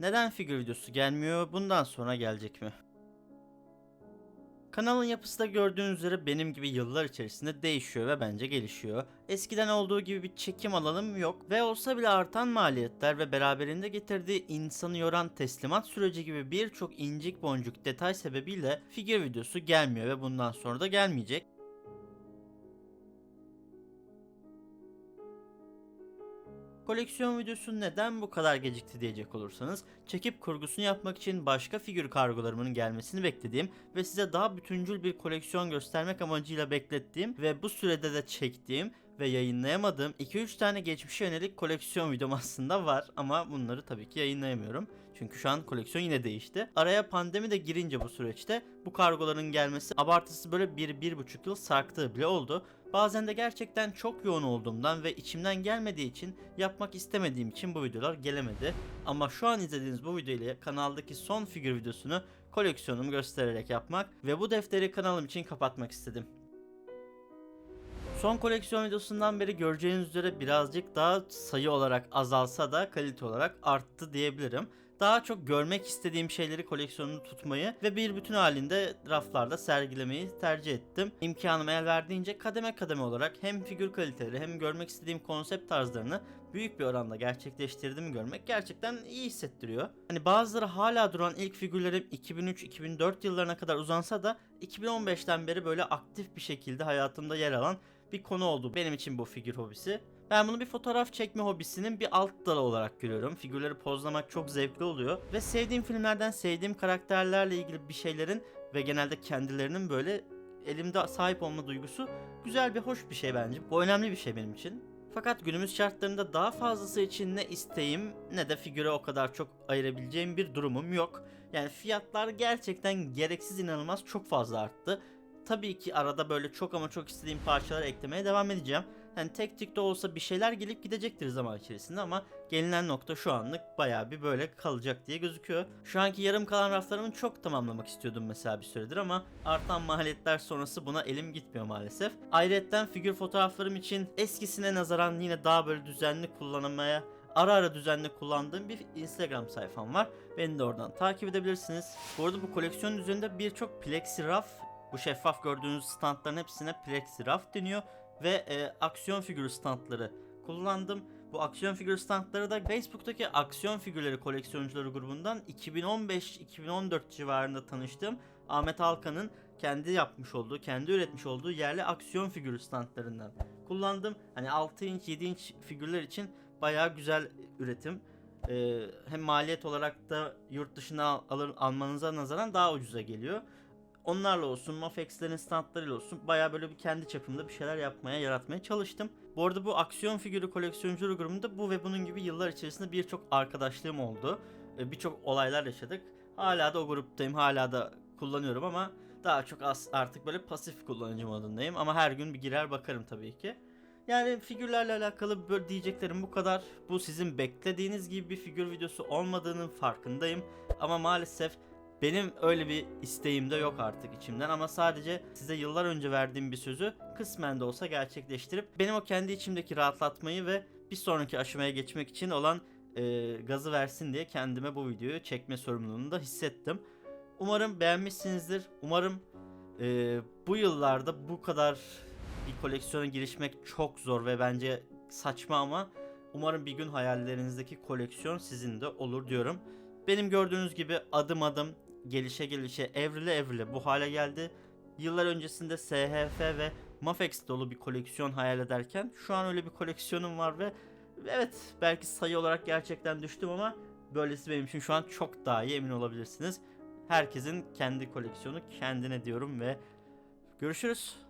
Neden figür videosu gelmiyor? Bundan sonra gelecek mi? Kanalın yapısı da gördüğünüz üzere benim gibi yıllar içerisinde değişiyor ve bence gelişiyor. Eskiden olduğu gibi bir çekim alanım yok ve olsa bile artan maliyetler ve beraberinde getirdiği insanı yoran teslimat süreci gibi birçok incik boncuk detay sebebiyle figür videosu gelmiyor ve bundan sonra da gelmeyecek. Koleksiyon videosu neden bu kadar gecikti diyecek olursanız çekip kurgusunu yapmak için başka figür kargolarımın gelmesini beklediğim ve size daha bütüncül bir koleksiyon göstermek amacıyla beklettiğim ve bu sürede de çektiğim ve yayınlayamadığım 2-3 tane geçmişe yönelik koleksiyon videom aslında var ama bunları tabii ki yayınlayamıyorum. Çünkü şu an koleksiyon yine değişti. Araya pandemi de girince bu süreçte bu kargoların gelmesi abartısı böyle 1-1,5 yıl sarktığı bile oldu. Bazen de gerçekten çok yoğun olduğumdan ve içimden gelmediği için yapmak istemediğim için bu videolar gelemedi. Ama şu an izlediğiniz bu video ile kanaldaki son figür videosunu koleksiyonumu göstererek yapmak ve bu defteri kanalım için kapatmak istedim. Son koleksiyon videosundan beri göreceğiniz üzere birazcık daha sayı olarak azalsa da kalite olarak arttı diyebilirim. Daha çok görmek istediğim şeyleri koleksiyonunu tutmayı ve bir bütün halinde raflarda sergilemeyi tercih ettim. İmkanım el verdiğince kademe kademe olarak hem figür kaliteleri hem görmek istediğim konsept tarzlarını büyük bir oranda gerçekleştirdiğimi görmek gerçekten iyi hissettiriyor. Hani bazıları hala duran ilk figürlerim 2003-2004 yıllarına kadar uzansa da 2015'ten beri böyle aktif bir şekilde hayatımda yer alan bir konu oldu benim için bu figür hobisi. Ben bunu bir fotoğraf çekme hobisinin bir alt dalı olarak görüyorum. Figürleri pozlamak çok zevkli oluyor. Ve sevdiğim filmlerden sevdiğim karakterlerle ilgili bir şeylerin ve genelde kendilerinin böyle elimde sahip olma duygusu güzel bir hoş bir şey bence. Bu önemli bir şey benim için. Fakat günümüz şartlarında daha fazlası için ne isteğim ne de figüre o kadar çok ayırabileceğim bir durumum yok. Yani fiyatlar gerçekten gereksiz inanılmaz çok fazla arttı tabii ki arada böyle çok ama çok istediğim parçalar eklemeye devam edeceğim. Yani tek tek de olsa bir şeyler gelip gidecektir zaman içerisinde ama gelinen nokta şu anlık bayağı bir böyle kalacak diye gözüküyor. Şu anki yarım kalan raflarımı çok tamamlamak istiyordum mesela bir süredir ama artan maliyetler sonrası buna elim gitmiyor maalesef. Ayrıca figür fotoğraflarım için eskisine nazaran yine daha böyle düzenli kullanmaya ara ara düzenli kullandığım bir Instagram sayfam var. Beni de oradan takip edebilirsiniz. Bu arada bu koleksiyonun üzerinde birçok plexi raf bu şeffaf gördüğünüz standların hepsine plexi raf deniyor ve e, aksiyon figürü standları kullandım. Bu aksiyon figür standları da Facebook'taki aksiyon figürleri koleksiyoncuları grubundan 2015-2014 civarında tanıştığım Ahmet Alkan'ın kendi yapmış olduğu, kendi üretmiş olduğu yerli aksiyon figürü standlarından kullandım. Hani 6 inç, 7 inç figürler için bayağı güzel üretim. Ee, hem maliyet olarak da yurt dışına alır, almanıza nazaran daha ucuza geliyor onlarla olsun, Mafex'lerin standlarıyla olsun baya böyle bir kendi çapımda bir şeyler yapmaya, yaratmaya çalıştım. Bu arada bu aksiyon figürü koleksiyoncu grubunda bu ve bunun gibi yıllar içerisinde birçok arkadaşlığım oldu. Birçok olaylar yaşadık. Hala da o gruptayım, hala da kullanıyorum ama daha çok az artık böyle pasif kullanıcı modundayım. Ama her gün bir girer bakarım tabii ki. Yani figürlerle alakalı böyle diyeceklerim bu kadar. Bu sizin beklediğiniz gibi bir figür videosu olmadığının farkındayım. Ama maalesef benim öyle bir isteğim de yok artık içimden ama sadece size yıllar önce verdiğim bir sözü kısmen de olsa gerçekleştirip benim o kendi içimdeki rahatlatmayı ve bir sonraki aşamaya geçmek için olan e, gazı versin diye kendime bu videoyu çekme sorumluluğunu da hissettim. Umarım beğenmişsinizdir. Umarım e, bu yıllarda bu kadar bir koleksiyona girişmek çok zor ve bence saçma ama umarım bir gün hayallerinizdeki koleksiyon sizin de olur diyorum. Benim gördüğünüz gibi adım adım gelişe gelişe evrile evrile bu hale geldi. Yıllar öncesinde SHF ve Mafex dolu bir koleksiyon hayal ederken şu an öyle bir koleksiyonum var ve evet belki sayı olarak gerçekten düştüm ama böylesi benim için şu an çok daha iyi emin olabilirsiniz. Herkesin kendi koleksiyonu kendine diyorum ve görüşürüz.